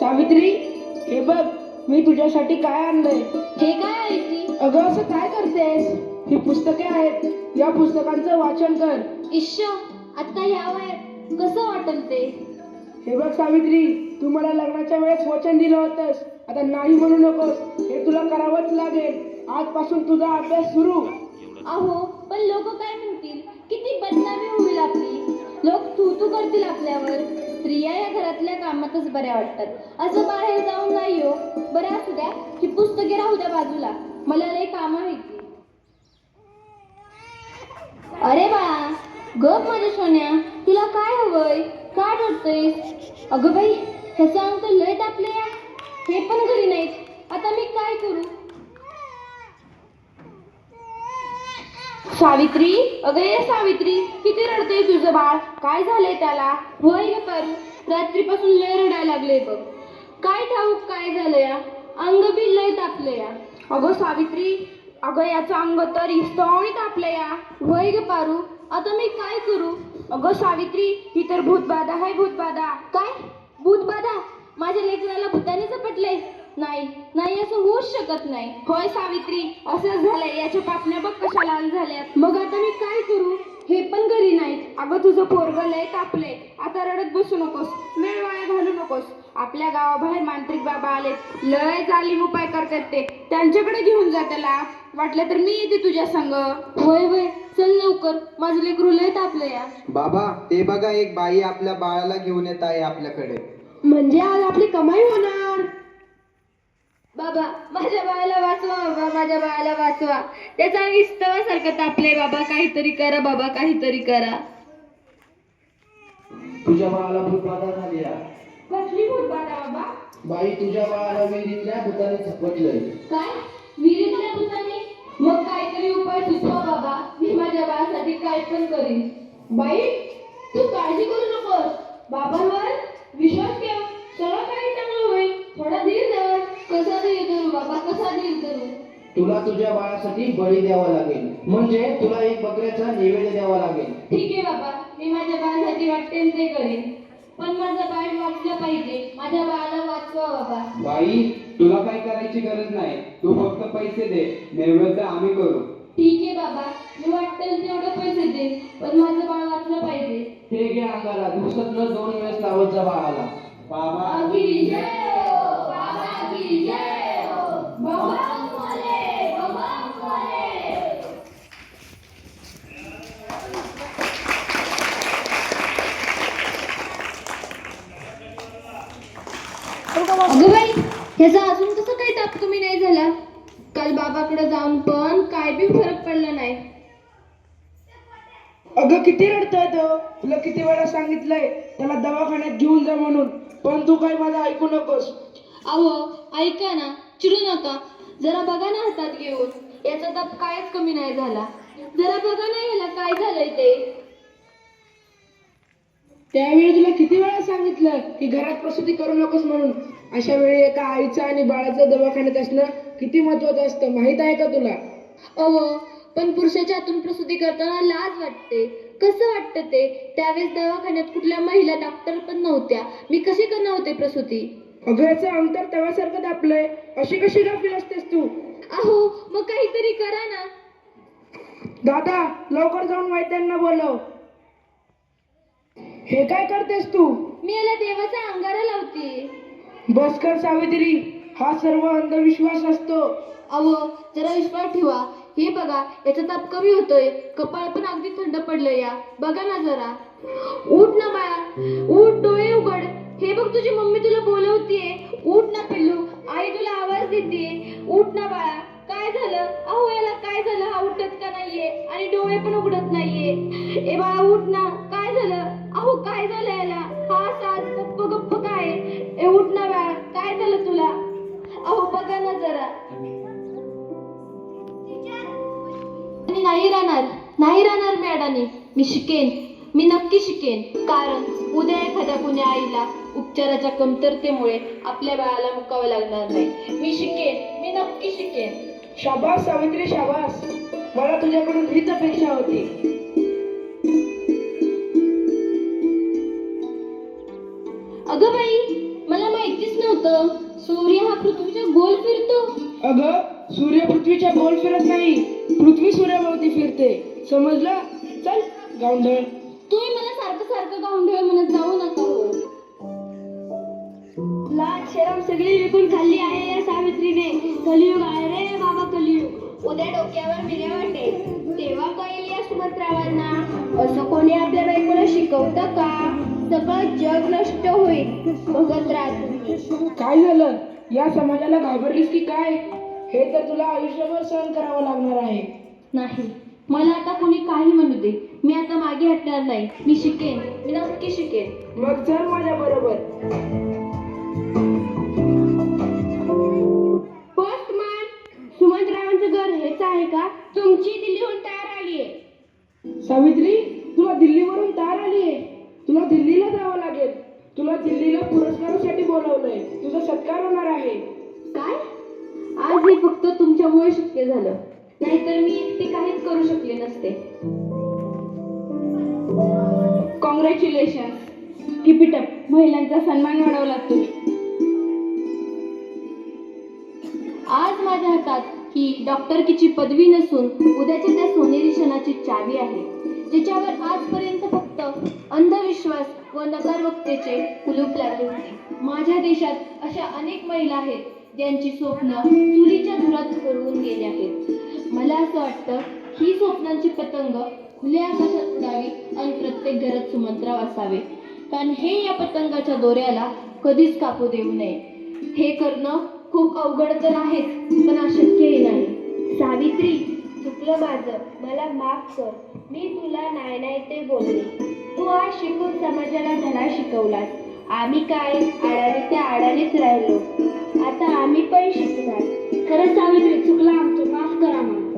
सावित्री हे बघ मी तुझ्यासाठी काय आणलंय? हे काय आहे अगं असं काय करतेस? ही पुस्तके आहेत. या पुस्तकांचं वाचन कर. इश्श आता ह्या वयात कसं वाटल ते? हे बघ सावित्री तू मला लग्नाच्या वेळेस वचन दिलं होतंस. आता नाही म्हणू नकोस. हे तुला करावंच लागेल. आजपासून तुझा अभ्यास सुरू. अहो पण लोक काय म्हणतील? किती बदनामी होईल आपली लोक तू तू करतील आपल्यावर. स्त्रिया या घरातल्या कामातच बऱ्या वाटतात. असं बाहेर जाऊन नाही हो. बरं असू द्या ही पुस्तके राहू द्या बाजूला. मला लय काम आहेत. अरे बाळा गप माझ्या सोन्या. तुला काय हवंय? काय रडतोयस अगं बाई ह्याचा अंग लय तापले हे पण घरी नाहीत. आता मी काय करू? सावित्री अगं ये सावित्री किती रडते तुझं बाळ? काय झालंय त्याला? होय ग पारू रात्रीपासून लय रडायला लागले बघ. काय ठाऊक काय झालं या? अंग बी लय तापलं या. अगं सावित्री अगं याचं अंग तर इस्तवणी तापलं या. होय ग पारू आता मी काय करू? अगं सावित्री ही तर भूतबाधा आहे भूतबाधा. काय? भूतबाधा? माझ्या लेकराला भूताने झपटले नाही नाही असं होऊच शकत नाही. होय सावित्री असंच झालंय. याच्या पापण्या बघ कशा लाल झाल्यात. मग आता मी काय करू? हे पण घरी नाहीत. अगं तुझं पोरगल लय तापले आता रडत बसू नकोस. वेळ वाया घालू नकोस. आपल्या गावाबाहेर मांत्रिक बाबा आले लय जालीम उपाय करतात ते. त्यांच्याकडे घेऊन जा त्याला. वाटलं तर मी येते तुझ्या संग. होय होय. चल लवकर माझं लेकरू लय तापलं या. बाबा ते बघा एक बाई आपल्या बाळाला घेऊन येत आहे आपल्याकडे. म्हणजे आज आपली कमाई होणार. बाबा माझ्या बाळाला वाचवा बाबा माझ्या बाळाला वाचवा. त्याचा विस्तवासारखं तापले बाबा काहीतरी करा बाबा काहीतरी करा. तुझ्या बाळाला भूतबाधा झाली आहे. कसली भूतबाधा बाबा? बाई तुझ्या बाळाला विहिरीतल्या भूताने झपटलंय. काय? विहिरीतल्या भूताने? मग काहीतरी उपाय सुचवा बाबा. माझ्या बाळासाठी काय पण करीन. बाई तू काळजी करू नकोस. बाबांवर विश्वास ठेव. सगळं काही चांगलं होईल. थोडा धीर धर. कसा धीर धरू? बाबा कसा धीर धरू? तुला तुझ्या बाळासाठी बळी द्यावा लागेल. म्हणजे तुला एक बकऱ्याचा नैवेद्य द्यावा लागेल. ठीक आहे बाबा. मी माझ्या बाळासाठी वाटते ते करेन. पण माझं बाळ वाचलं पाहिजे. माझ्या बाळाला वाचवा बाबा. बाई तुला काही करायची गरज नाही. तू फक्त पैसे दे. नैवेद्य आम्ही करू. ठीक आहे बाबा मी वाटेल तेवढे पैसे दे पण माझं बाळ वाचलं पाहिजे हे घे अंगाला दिवसातनं दोन वेळेस लावत जा बाळाला बाबा की जय हो, बाबा की जय हो. बाबा मोरे, बाबा मोरे. अगं बाई ह्याचा अजून कसं काही ताप कमी नाही झाला काल बाबाकडे जाऊन पण काय बी फरक पडला नाही. अगं किती रडतोय तो? तुला किती वेळा सांगितलंय त्याला दवाखान्यात घेऊन जा म्हणून. पण तू काही माझं ऐकू नकोस. अहो ऐका ना चिडू नका. जरा बघा ना हातात घेऊन. याचा ताप कायच कमी नाही झाला. जरा बघा ना याला काय झालंय ते. त्यावेळी तुला किती वेळा सांगितलं की घरात प्रसूती करू नकोस म्हणून? अशा वेळी एका आईचं आणि बाळाचं दवाखान्यात असणं किती महत्वाचं असतं माहीत आहे का तुला? अहो पण पुरुषाच्या हातून प्रसूती करताना लाज वाटते. कसं वाटतं ते? त्यावेळेस दवाखान्यात कुठल्या महिला डॉक्टर पण नव्हत्या. मी कशी करणार होते प्रसूती? अगं याचं अंतर तव्यासारखं दापलंय अशी कशी गाफील असतेस तू? अहो मग काहीतरी करा ना. दादा लवकर जाऊन वैद्यांना बोलव. हे काय करतेस तू? मी याला देवाचा अंगारा लावते. बस कर सावित्री. हा सर्व अंधविश्वास असतो. अहो जरा विश्वास ठेवा. हे बघा याचा ताप कमी होतोय. कपाळ पण अगदी थंड पडलं या. बघा ना जरा. उठ ना बाळा. उठ डोळे उघड. हे बघ तुझी मम्मी तुला बोलवतीये. उठ ना पिल्लू. आई तुला आवाज देते उठ ना बाळा. काय झालं? अहो याला काय झालं? हा उठत का नाहीये? आणि डोळे पण उघडत नाहीये. ए बाळा उठ ना. काय झालं? अहो काय झालं याला? हा साज गप्प गप्प काय? ए उठ ना बाळा. काय झालं तुला? अहो बघा ना जरा. नाही राहणार नाही राहणार मी अडाणी मी शिकेन मी नक्की शिकेन. कारण उद्या एखाद्या कुण्या आईला उपचाराच्या कमतरतेमुळे आपल्या बाळाला मुकावं लागणार नाही. मी शिकेन मी नक्की शिकेन. शाबास सावित्री शाबास. मला तुझ्याकडून हीच अपेक्षा होती. अगं सूर्य पृथ्वीच्या गोल फिरत नाही. पृथ्वी सूर्याभोवती फिरते. समजलं? चल गावंढळ. तुम्ही मला सारखं सारखं गावंढळ म्हणत जाऊ नका. हो लाल शरम सगळी विकून खाल्ली आहे या सावित्रीने. कलियुग आहे रे बाबा कलियुग. उद्या डोक्यावर बिर्या वाटेल तेव्हा कळेल या सुमंत्रावांना असं कोणी आपल्या बायकोला शिकवतं का? सगळं जग नष्ट होईल. बघत राहा तुम्ही काय झालं? या समाजाला घाबरलीस की काय? हे तर तुला आयुष्यभर सहन करावं लागणार आहे. नाही. मला आता कोणी काही म्हणू दे. मी आता मागे हटणार नाही. मी शिकेन. मी नक्की शिकेन. मग चल माझ्या बरोबर. तुमच्यामुळे शक्य झालं. नाहीतर मी ते काहीच करू शकले नसते. कॉंग्रॅच्युलेशन किपिटअप महिलांचा सन्मान वाढवला तू आज माझ्या हातात ही डॉक्टरकीची पदवी नसून उद्याच्या त्या सोनेरी क्षणाची चावी आहे. जिच्यावर आजपर्यंत फक्त अंधविश्वास व नकारवक्तेचे कुलूप लागले होते. माझ्या देशात अशा अनेक महिला आहेत ज्यांची स्वप्न चुरीच्या धुरात हरवून गेली आहेत. मला असं वाटतं ही स्वप्नांची पतंग खुल्या आकाशात उडावी आणि प्रत्येक घरात सुमंत्राव असावे. कारण हे या पतंगाच्या दोऱ्याला कधीच कापू देऊ नये. हे करणं खूप अवघड तर आहेच पण अशक्यही नाही. सावित्री चुकलं माझं. मला माफ कर. मी तुला नाही नाही ते बोलले. तू आज शिकून समाजाला धडा शिकवलास. आम्ही काय? आडाने त्या आडानेच राहिलो. आता आम्ही पण शिकणार. खरंच आम्ही चुकला आमचं. माफ करा मला.